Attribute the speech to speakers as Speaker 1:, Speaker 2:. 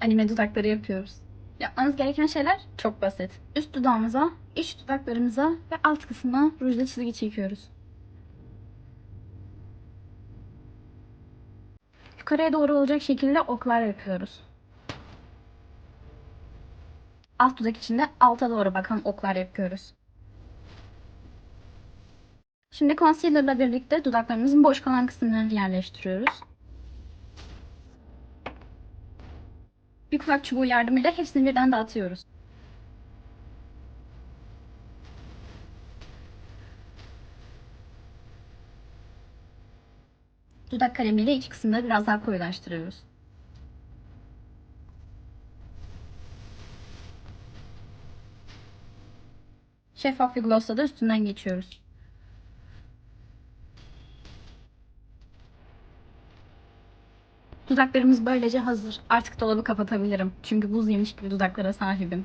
Speaker 1: Anime dudakları yapıyoruz.
Speaker 2: Yapmanız gereken şeyler
Speaker 1: Çok basit.
Speaker 2: üst dudağımıza, iç dudaklarımıza ve alt kısmına rujla çizgi çekiyoruz. Yukarıya doğru olacak şekilde oklar yapıyoruz. Alt dudak içinde alta doğru bakan oklar yapıyoruz. Şimdi concealer'la birlikte dudaklarımızın boş kalan kısımlarını yerleştiriyoruz. Bir kulak çubuğu yardımıyla hepsini birden dağıtıyoruz. Dudak kalemiyle iç kısımda biraz daha koyulaştırıyoruz. Şeffaf bir glossla da üstünden geçiyoruz. Dudaklarımız böylece hazır. Artık dolabı kapatabilirim. Çünkü buz yemiş gibi dudaklara sahibim.